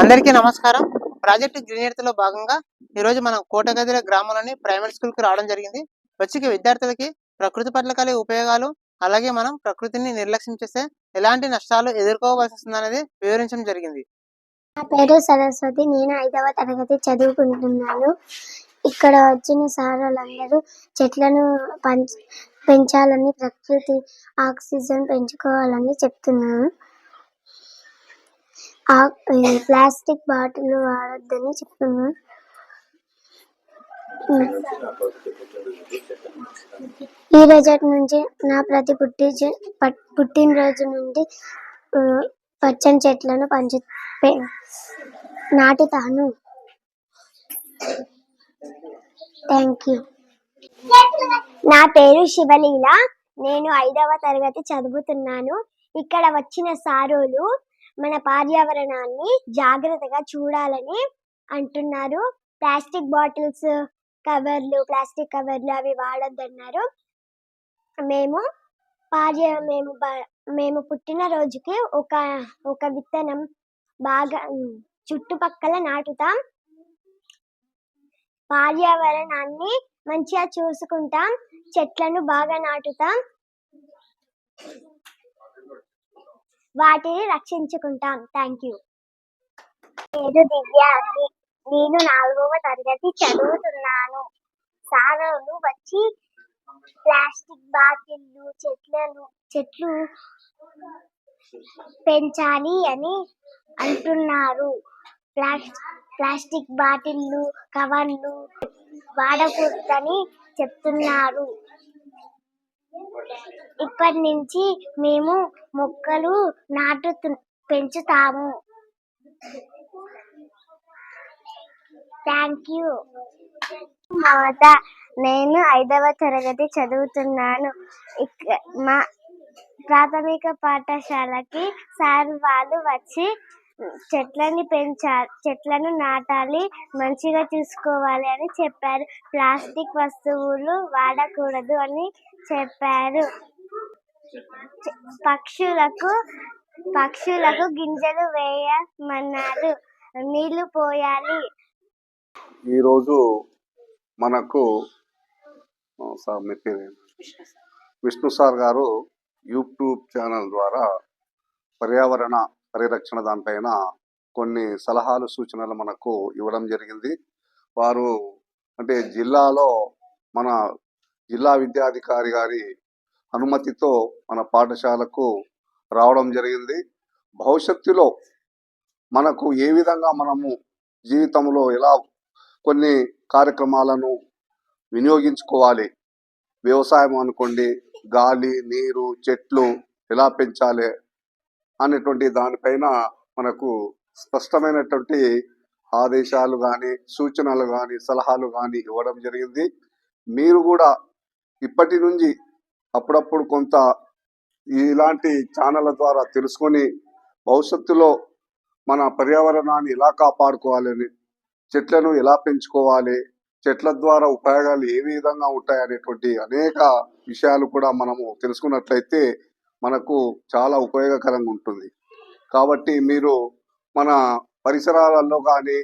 అందరికీ నమస్కారం. ప్రాజెక్ట్ గ్రీనియర్తలో భాగంగా ఈరోజు మనం కోటగదిర గ్రామంలోని ప్రైమరీ స్కూల్కి రావడం జరిగింది. వచ్చి విద్యార్థులకి ప్రకృతి పట్ల కలిగే ఉపయోగాలు అలాగే మనం ప్రకృతిని నిర్లక్ష్యం చేస్తే ఎలాంటి నష్టాలు ఎదుర్కోవాల్సి వస్తుందనేది వివరించడం జరిగింది. నా పేరు సరస్వతి. నేను ఐదవ తరగతి చదువుకుంటున్నాను. ఇక్కడ వచ్చిన సార్ వాళ్ళందరూ చెట్లను పెంచాలని ప్రకృతి ఆక్సిజన్ పెంచుకోవాలని చెప్తున్నాను ప్లాస్టిక్ బాటిల్ వాడొద్దని చెప్తున్నాను ఈ రోజు నుంచి నా ప్రతి పుట్టి పుట్టినరోజు నుండి పచ్చని చెట్లను పంచు నాటుతాను. Thank you. నా పేరు శివలీల. నేను ఐదవ తరగతి చదువుతున్నాను. ఇక్కడ వచ్చిన సారోలు మన పర్యావరణాన్ని జాగ్రత్తగా చూడాలని అంటున్నారు. ప్లాస్టిక్ బాటిల్స్ కవర్లు ప్లాస్టిక్ కవర్లు అవి వాడొద్దన్నారు. మేము పార్య మేము మేము పుట్టిన రోజుకి ఒక ఒక విత్తనం బాగా చుట్టుపక్కల నాటుతాం. పర్యావరణాన్ని మంచిగా చూసుకుంటాం. చెట్లను బాగా నాటుతాం. వాటిని రక్షించుకుంటాం. థ్యాంక్ యూ నేను దివ్య నేను నాలుగవ తరగతి చదువుతున్నాను. సారవులు వచ్చి ప్లాస్టిక్ బాటిళ్ళు చెట్లను చెట్లు పెంచాలి అని అంటున్నారు. ప్లాస్- ప్లాస్టిక్ బాటిళ్ళు కవర్లు వాడకూడదని చెప్తున్నారు. ఇప్పటి నుంచి మేము మొక్కలు నాటు పెంచుతాము. Thank you. మమత నేను ఐదవ తరగతి చదువుతున్నాను. ఇక్క మా ప్రాథమిక పాఠశాలకి సార్ వాళ్ళు వచ్చి చెట్లని పెంచాలి చెట్లను నాటాలి మంచిగా చూసుకోవాలి అని చెప్పారు. ప్లాస్టిక్ వస్తువులు వాడకూడదు అని చెప్పారు. పక్షులకు పక్షులకు గింజలు వేయమన్నారు. నీళ్ళు పోయాలి. ఈరోజు మనకు సార్ మీ పేరు విష్ణు సార్ గారు యూట్యూబ్ ఛానల్ ద్వారా పర్యావరణ పరిరక్షణ దానిపైన కొన్ని సలహాలు సూచనలు మనకు ఇవ్వడం జరిగింది. వారు అంటే జిల్లాలో మన జిల్లా విద్యాధికారి గారి అనుమతితో మన పాఠశాలకు రావడం జరిగింది. భవిష్యత్తులో మనకు ఏ విధంగా మనము జీవితంలో ఎలా కొన్ని కార్యక్రమాలను వినియోగించుకోవాలి వ్యవసాయం అనుకోండి గాలి నీరు చెట్లు ఎలా పెంచాలి అనేటువంటి దానిపైన మనకు స్పష్టమైనటువంటి ఆదేశాలు కానీ సూచనలు కానీ సలహాలు కానీ ఇవ్వడం జరిగింది. మీరు కూడా ఇప్పటి నుంచి అప్పుడప్పుడు కొంత ఇలాంటి ఛానళ్ళ ద్వారా తెలుసుకొని భవిష్యత్తులో మన పర్యావరణాన్ని ఎలా కాపాడుకోవాలని చెట్లను ఎలా పెంచుకోవాలి చెట్ల ద్వారా ఉపయోగాలు ఏ విధంగా ఉంటాయి అనేటువంటి అనేక విషయాలు కూడా మనము తెలుసుకున్నట్లయితే మనకు చాలా ఉపయోగకరంగా ఉంటుంది. కాబట్టి మీరు మన పరిసరాలలో కానీ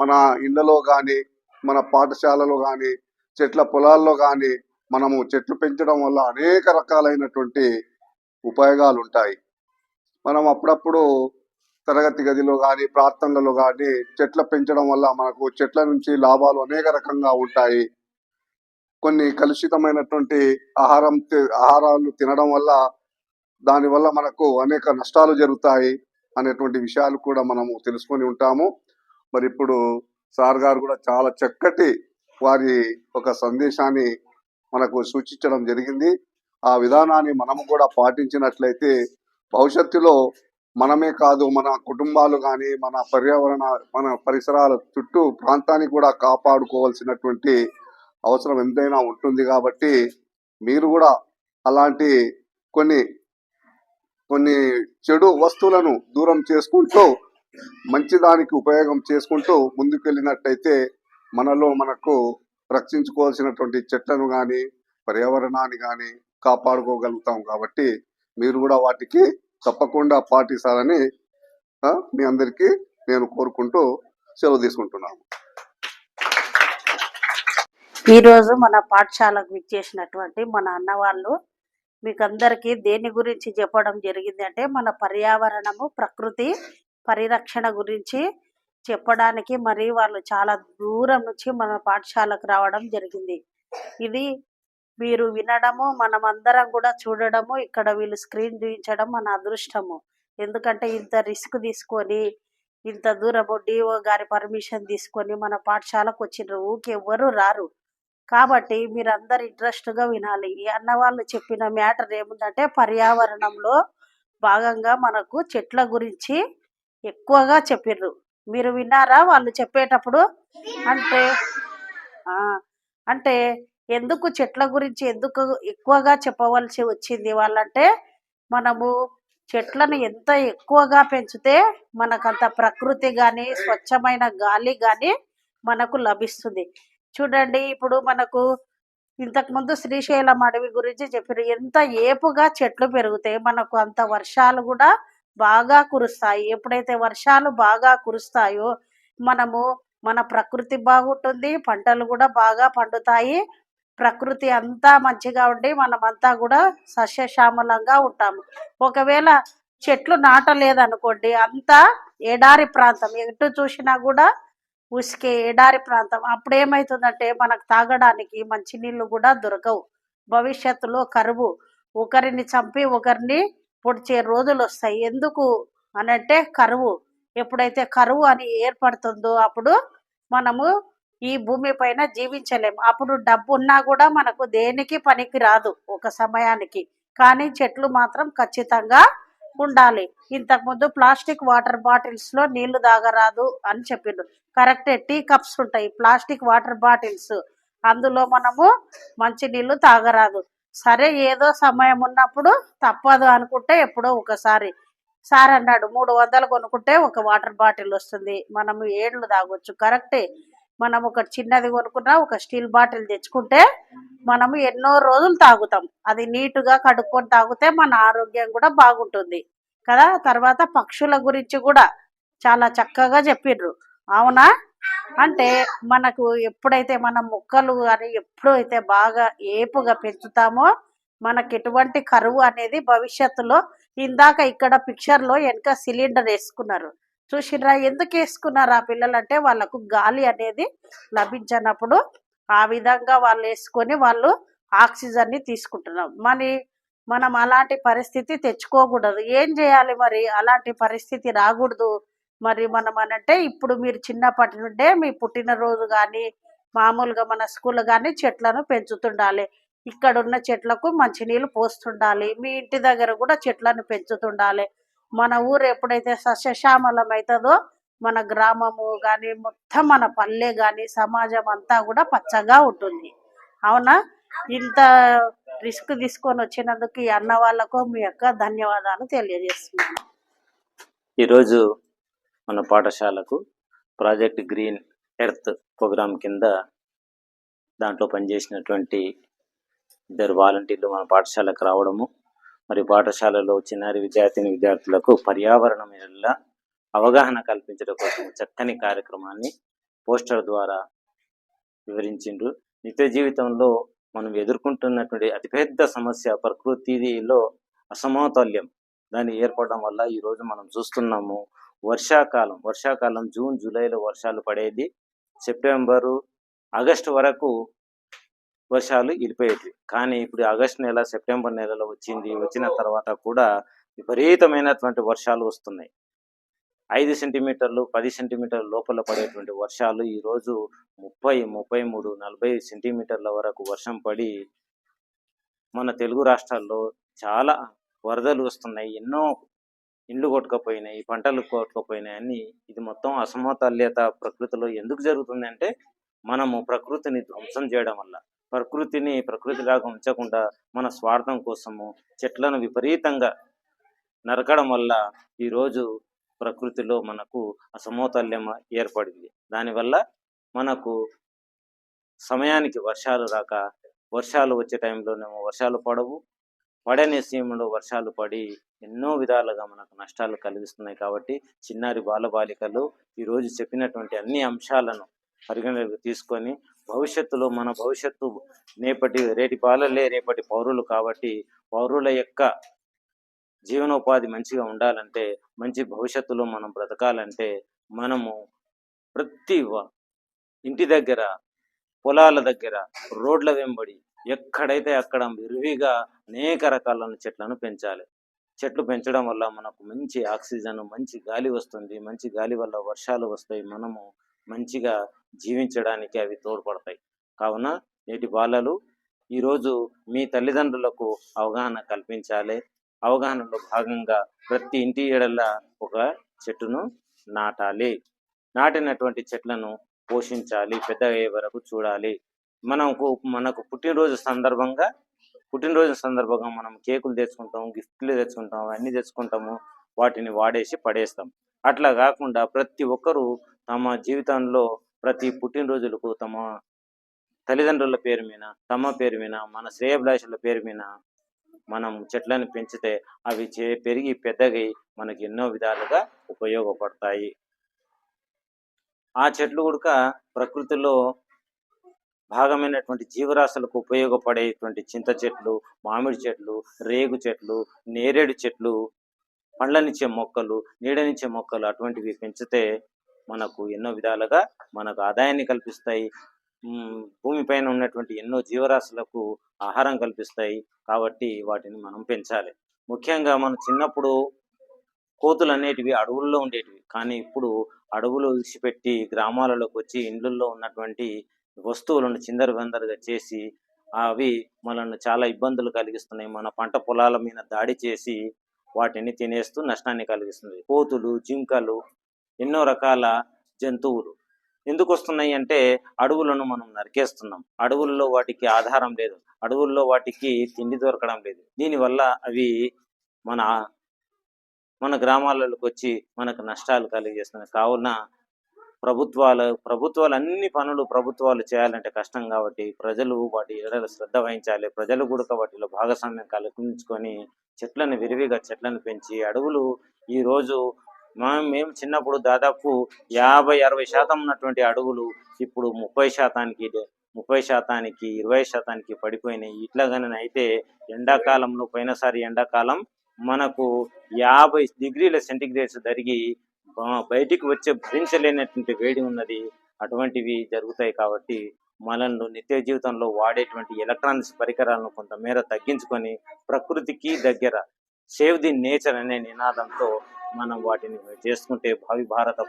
మన ఇళ్ళలో కానీ మన పాఠశాలలో కానీ చెట్ల పొలాల్లో కానీ మనము చెట్లు పెంచడం వల్ల అనేక రకాలైనటువంటి ఉపయోగాలు ఉంటాయి. మనం అప్పుడప్పుడు తరగతి గదిలో కానీ ప్రార్థనలలో కానీ చెట్ల పెంచడం వల్ల మనకు చెట్ల నుంచి లాభాలు అనేక రకంగా ఉంటాయి. కొన్ని కలుషితమైనటువంటి ఆహారం ఆహారాలు తినడం వల్ల దానివల్ల మనకు అనేక నష్టాలు జరుగుతాయి అనేటువంటి విషయాలు కూడా మనము తెలుసుకొని ఉంటాము. మరి ఇప్పుడు సార్ గారు కూడా చాలా చక్కటి వారి ఒక సందేశాన్ని మనకు సూచించడం జరిగింది. ఆ విధానాన్ని మనము కూడా పాటించినట్లయితే భవిష్యత్తులో మనమే కాదు మన కుటుంబాలు కానీ మన పర్యావరణ మన పరిసరాల చుట్టూ ప్రాంతాన్ని కూడా కాపాడుకోవాల్సినటువంటి అవసరం ఎంతైనా ఉంటుంది కాబట్టి మీరు కూడా అలాంటి కొన్ని కొన్ని చెడు వస్తువులను దూరం చేసుకుంటూ మంచి దానికి ఉపయోగం చేసుకుంటూ ముందుకెళ్ళినట్టయితే మనలో మనకు రక్షించుకోవాల్సినటువంటి చెట్లను కానీ పర్యావరణాన్ని కానీ కాపాడుకోగలుగుతాం కాబట్టి మీరు కూడా వాటికి తప్పకుండా పాటిస్తారని మీ అందరికీ నేను కోరుకుంటూ సెలవు తీసుకుంటున్నాను. ఈరోజు మన పాఠశాలకు విచ్చేసినటువంటి మన అన్న వాళ్ళు మీకు అందరికీ దేని గురించి చెప్పడం జరిగింది అంటే మన పర్యావరణము ప్రకృతి పరిరక్షణ గురించి చెప్పడానికి మరి వాళ్ళు చాలా దూరం నుంచి మన పాఠశాలకు రావడం జరిగింది. ఇది మీరు వినడము మనమందరం కూడా చూడడము ఇక్కడ వీళ్ళు స్క్రీన్ చూపించడం మన అదృష్టము. ఎందుకంటే ఇంత రిస్క్ తీసుకొని ఇంత దూరము డిఓ గారి పర్మిషన్ తీసుకొని మన పాఠశాలకు వచ్చిన ఊకెవ్వరూ రారు. కాబట్టి మీరందరు ఇంట్రెస్ట్గా వినాలి. ఈ అన్న వాళ్ళు చెప్పిన మ్యాటర్ ఏముందంటే పర్యావరణంలో భాగంగా మనకు చెట్ల గురించి ఎక్కువగా చెప్పిర్రు. మీరు విన్నారా వాళ్ళు చెప్పేటప్పుడు? అంటే ఆ అంటే ఎందుకు చెట్ల గురించి ఎందుకు ఎక్కువగా చెప్పవలసి వచ్చింది వాళ్ళంటే మనము చెట్లను ఎంత ఎక్కువగా పెంచితే మనకంత ప్రకృతి కానీ స్వచ్ఛమైన గాలి కానీ మనకు లభిస్తుంది. చూడండి ఇప్పుడు మనకు ఇంతకు ముందు శ్రీశైలం అడవి గురించి చెప్పారు. ఎంత ఏపుగా చెట్లు పెరుగుతాయి మనకు అంత వర్షాలు కూడా బాగా కురుస్తాయి. ఎప్పుడైతే వర్షాలు బాగా కురుస్తాయో మనము మన ప్రకృతి బాగుంటుంది పంటలు కూడా బాగా పండుతాయి. ప్రకృతి అంతా మంచిగా ఉండి మనమంతా కూడా సస్యశ్యామలంగా ఉంటాము. ఒకవేళ చెట్లు నాటలేదనుకోండి అంతా ఎడారి ప్రాంతం ఎటు చూసినా కూడా ఉసికే ఎడారి ప్రాంతం. అప్పుడు ఏమవుతుందంటే మనకు తాగడానికి మంచినీళ్ళు కూడా దొరకవు. భవిష్యత్తులో కరువు. ఒకరిని చంపి ఒకరిని పొడిచే రోజులు వస్తాయి ఎందుకు అనంటే కరువు. ఎప్పుడైతే కరువు అని ఏర్పడుతుందో అప్పుడు మనము ఈ భూమి పైన జీవించలేము అప్పుడు డబ్బు ఉన్నా కూడా మనకు దేనికి పనికి రాదు ఒక సమయానికి. కానీ చెట్లు మాత్రం ఖచ్చితంగా ఉండాలి. ఇంతకుముందు ప్లాస్టిక్ వాటర్ బాటిల్స్లో నీళ్ళు తాగరాదు అని చెప్పిండ్రు కరెక్టే టీ కప్స్ ఉంటాయి ప్లాస్టిక్ వాటర్ బాటిల్స్. అందులో మనము మంచి నీళ్ళు తాగరాదు. సరే ఏదో సమయం ఉన్నప్పుడు తప్పదు అనుకుంటే ఎప్పుడో ఒకసారి. సార్ అన్నాడు మూడు వందలు కొనుక్కుంటే ఒక వాటర్ బాటిల్ వస్తుంది. మనము ఏళ్ళు తాగొచ్చు. కరెక్టే. మనం ఒక చిన్నది కొనుక్కున్నా ఒక స్టీల్ బాటిల్ తెచ్చుకుంటే మనము ఎన్నో రోజులు తాగుతాం. అది నీటుగా కడుక్కొని తాగితే మన ఆరోగ్యం కూడా బాగుంటుంది. కదా? తర్వాత పక్షుల గురించి కూడా చాలా చక్కగా చెప్పిండ్రు అవునా? అంటే మనకు ఎప్పుడైతే మనం మొక్కలు అని ఎప్పుడైతే బాగా ఏపుగా పెంచుతామో మనకి ఎటువంటి కరువు అనేది భవిష్యత్తులో ఇందాక ఇక్కడ పిక్చర్లో వెనక సిలిండర్ వేసుకున్నారు. చూసిర్రా ఎందుకు వేసుకున్నారు ఆ పిల్లలు అంటే వాళ్ళకు గాలి అనేది లభించినప్పుడు ఆ విధంగా వాళ్ళు వేసుకొని వాళ్ళు ఆక్సిజన్ని తీసుకుంటున్నాం. మరి మనం అలాంటి పరిస్థితి తెచ్చుకోకూడదు. ఏం చేయాలి మరి? అలాంటి పరిస్థితి రాకూడదు. మరి మనం అనంటే ఇప్పుడు మీరు చిన్నప్పటి నుండే మీ పుట్టినరోజు కానీ మామూలుగా మన స్కూల్ కానీ చెట్లను పెంచుతుండాలి. ఇక్కడ ఉన్న చెట్లకు మంచినీళ్ళు పోస్తుండాలి. మీ ఇంటి దగ్గర కూడా చెట్లను పెంచుతుండాలి. మన ఊరు ఎప్పుడైతే సస్యశ్యామలం అవుతుందో మన గ్రామము కానీ మొత్తం మన పల్లె కానీ సమాజం అంతా కూడా పచ్చగా ఉంటుంది. అవునా? ఇంత రిస్క్ తీసుకొని వచ్చినందుకు ఈ అన్న వాళ్ళకు మీ యొక్క ధన్యవాదాలు తెలియజేస్తున్నాను. ఈరోజు మన పాఠశాలకు ప్రాజెక్ట్ గ్రీన్ ఎర్త్ ప్రోగ్రాం కింద దాంట్లో పనిచేసినటువంటి ఇద్దరు వాలంటీర్లు మన పాఠశాలకు రావడము మరి పాఠశాలలో చిన్నారి విద్యార్థిని విద్యార్థులకు పర్యావరణం మీద అవగాహన కల్పించడం కోసం చక్కని కార్యక్రమాన్ని పోస్టర్ ద్వారా వివరించిండ్రు. నిత్య జీవితంలో మనం ఎదుర్కొంటున్నటువంటి అతిపెద్ద సమస్య ప్రకృతిలో అసమతుల్యం. దాన్ని ఏర్పడడం వల్ల ఈ రోజు మనం చూస్తున్నాము వర్షాకాలం. వర్షాకాలం జూన్ జూలైలో వర్షాలు పడేది సెప్టెంబరు ఆగస్టు వరకు వర్షాలు వెళ్ళిపోయేవి కానీ ఇప్పుడు ఆగస్టు నెల సెప్టెంబర్ నెలలో వచ్చింది వచ్చిన తర్వాత కూడా విపరీతమైనటువంటి వర్షాలు వస్తున్నాయి. ఐదు సెంటీమీటర్లు పది సెంటీమీటర్ల లోపల పడేటువంటి వర్షాలు ఈ రోజు ముప్పై ముప్పై మూడు నలభై సెంటీమీటర్ల వరకు వర్షం పడి మన తెలుగు రాష్ట్రాల్లో చాలా వరదలు వస్తున్నాయి. ఎన్నో ఇండ్లు కొట్టుకపోయినాయి పంటలు కొట్టుకపోయినాయి అని ఇది మొత్తం అసమతుల్యత ప్రకృతిలో ఎందుకు జరుగుతుందంటే మనము ప్రకృతిని ధ్వంసం చేయడం వల్ల. ప్రకృతిని ప్రకృతిలాగా ఉంచకుండా మన స్వార్థం కోసము చెట్లను విపరీతంగా నరకడం వల్ల ఈరోజు ప్రకృతిలో మనకు అసమతల్యం ఏర్పడింది. దానివల్ల మనకు సమయానికి వర్షాలు రాక వర్షాలు వచ్చే టైంలోనేమో వర్షాలు పడవు. పడని సీమలో వర్షాలు పడి ఎన్నో విధాలుగా మనకు నష్టాలు కలిగిస్తున్నాయి కాబట్టి చిన్నారి బాలబాలికలు ఈరోజు చెప్పినటువంటి అన్ని అంశాలను పరిగణలోకి తీసుకొని భవిష్యత్తులో మన భవిష్యత్తు నేపటి రేటి పాలలే రేపటి పౌరులు కాబట్టి పౌరుల యొక్క జీవనోపాధి మంచిగా ఉండాలంటే మంచి భవిష్యత్తులో మనం బ్రతకాలంటే మనము ప్రతి ఇంటి దగ్గర పొలాల దగ్గర రోడ్ల వెంబడి ఎక్కడైతే అక్కడ విరివిగా అనేక రకాలైన చెట్లను పెంచాలి. చెట్లు పెంచడం వల్ల మనకు మంచి ఆక్సిజన్ మంచి గాలి వస్తుంది మంచి గాలి వల్ల వర్షాలు వస్తాయి మనము మంచిగా జీవించడానికి అవి తోడ్పడతాయి. కావున నేటి బాలలు ఈరోజు మీ తల్లిదండ్రులకు అవగాహన కల్పించాలి. అవగాహనలో భాగంగా ప్రతి ఇంటి ఏడల్లా ఒక చెట్టును నాటాలి. నాటినటువంటి చెట్లను పోషించాలి. పెద్ద అయ్యే వరకు చూడాలి. మనకు మనకు పుట్టినరోజు సందర్భంగా పుట్టినరోజు సందర్భంగా మనం కేకులు తెచ్చుకుంటాం గిఫ్ట్లు తెచ్చుకుంటాం అన్నీ తెచ్చుకుంటాము వాటిని వాడేసి పడేస్తాం. అట్లా కాకుండా ప్రతి ఒక్కరూ తమ జీవితంలో ప్రతి పుట్టినరోజులకు తమ తల్లిదండ్రుల పేరు మీద తమ పేరు మీద మన శ్రేయభిలాషుల పేరు మీద మనం చెట్లను పెంచితే అవి చే పెరిగి పెద్దగై మనకి ఎన్నో విధాలుగా ఉపయోగపడతాయి. ఆ చెట్లు కూడక ప్రకృతిలో భాగమైనటువంటి జీవరాశులకు ఉపయోగపడేటువంటి చింత చెట్లు మామిడి చెట్లు రేగు చెట్లు నేరేడు చెట్లు పండ్లనిచ్చే మొక్కలు నీడనిచ్చే మొక్కలు అటువంటివి పెంచితే మనకు ఎన్నో విధాలుగా మనకు ఆదాయాన్ని కల్పిస్తాయి. భూమిపైన ఉన్నటువంటి ఎన్నో జీవరాశులకు ఆహారం కల్పిస్తాయి. కాబట్టి వాటిని మనం పెంచాలి. ముఖ్యంగా మనం చిన్నప్పుడు కోతులు అనేటివి అడవుల్లో ఉండేటివి. కానీ ఇప్పుడు అడవులు విడిచిపెట్టి గ్రామాలలోకి వచ్చి ఇండ్లలో ఉన్నటువంటి వస్తువులను చిందరబందరగా చేసి అవి మనల్ని చాలా ఇబ్బందులు కలిగిస్తున్నాయి. మన పంట పొలాల మీద దాడి చేసి వాటిని తినేస్తూ నష్టాన్ని కలిగిస్తుంది. కోతులు జింకలు ఎన్నో రకాల జంతువులు. ఎందుకు వస్తున్నాయి అంటే అడవులను మనం నరికేస్తున్నాం. అడవుల్లో వాటికి ఆధారం లేదు. అడవుల్లో వాటికి తిండి దొరకడం లేదు. దీనివల్ల అవి మన మన గ్రామాలలోకి వచ్చి మనకు నష్టాలు కలిగజేస్తున్నాయి. కావున ప్రభుత్వాలు ప్రభుత్వాలు అన్ని పనులు ప్రభుత్వాలు చేయాలంటే కష్టం కాబట్టి ప్రజలు వాటి ఎడల శ్రద్ధ వహించాలి. ప్రజలు కూడా వాటిలో భాగస్వామ్యం కల్పించుకొని చెట్లను విరివిగా చెట్లను పెంచి అడవులు ఈ మనం మేము చిన్నప్పుడు దాదాపు యాభై అరవై శాతం ఉన్నటువంటి అడవులు ఇప్పుడు ముప్పై శాతానికి ముప్పై శాతానికి ఇరవై శాతానికి పడిపోయినాయి. ఇట్లాగానే అయితే ఎండాకాలంలో పోయినసారి ఎండాకాలం మనకు యాభై డిగ్రీల సెంటిగ్రేడ్స్ జరిగి బయటికి వచ్చే భరించలేనటువంటి వేడి ఉన్నది. అటువంటివి జరుగుతాయి కాబట్టి మనల్ని నిత్య జీవితంలో వాడేటువంటి ఎలక్ట్రానిక్స్ పరికరాలను కొంతమేర తగ్గించుకొని ప్రకృతికి దగ్గర సేవ్ ది నేచర్ అనే నినాదంతో మనం వాటిని చేసుకుంటే భావి భారత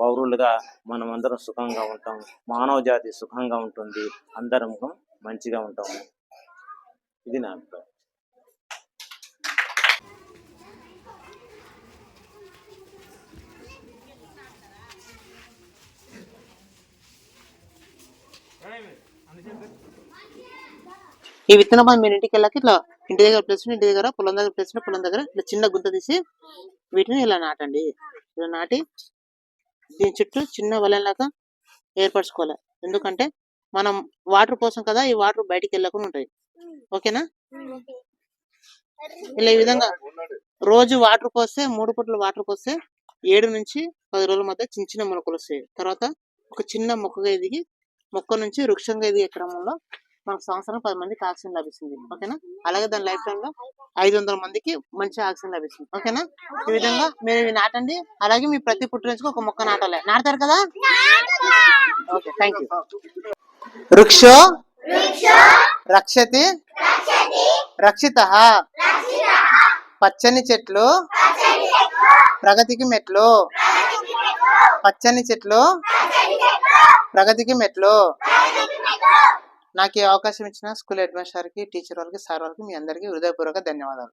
పౌరులుగా మనం అందరం సుఖంగా ఉంటాం. మానవ జాతి సుఖంగా ఉంటుంది. అందరం మంచిగా ఉంటాము. ఇది నా అభిప్రాయం. ఈ విత్తనం మనం మీరు ఇంటికి వెళ్ళాక ఇట్లా ఇంటి దగ్గర ప్లేస్ ఇంటి దగ్గర పొలం దగ్గర ప్లేస్ పొలం దగ్గర ఇట్లా చిన్న గుంత తీసి వీటిని ఇలా నాటండి. ఇలా నాటి దీని చుట్టూ చిన్న వలెలాగా ఏర్పరచుకోవాలి. ఎందుకంటే మనం వాటర్ కోసం కదా ఈ వాటర్ బయటికి వెళ్ళకుండా ఉంటాయి. ఓకేనా? ఇలా ఈ విధంగా రోజు వాటర్ పోస్తే మూడు పూటలు వాటర్ పోస్తే ఏడు నుంచి పది రోజుల మధ్య చిన్న చిన్న మొలకలు వస్తాయి. తర్వాత ఒక చిన్న మొక్కగా ఎదిగి మొక్క నుంచి వృక్షంగా ఎదిగే క్రమంలో మనకు సంవత్సరం పది మందికి ఆక్సిజన్ లభిస్తుంది. ఓకేనా? అలాగే దాని లైఫ్ టైం లో ఐదు వందల మందికి మంచి ఆక్సిజన్ లభిస్తుంది. ఓకేనా? ఈ విధంగా మీరు ఇవి నాటండి. అలాగే మీ ప్రతి పుట్టినరోజుకి ఒక మొక్క నాటాలి. నాటుతారు కదా? ఓకే థ్యాంక్ యూ వృక్షో రక్షతి రక్షిత పచ్చని చెట్లు ప్రగతికి మెట్లు పచ్చని చెట్లు ప్రగతికి మెట్లు నాకు ఈ అవకాశం ఇచ్చిన స్కూల్ హెడ్ మాస్టర్కి టీచర్ వాళ్ళకి సార్ వాళ్ళకి మీ అందరికీ హృదయపూర్వక ధన్యవాదాలు.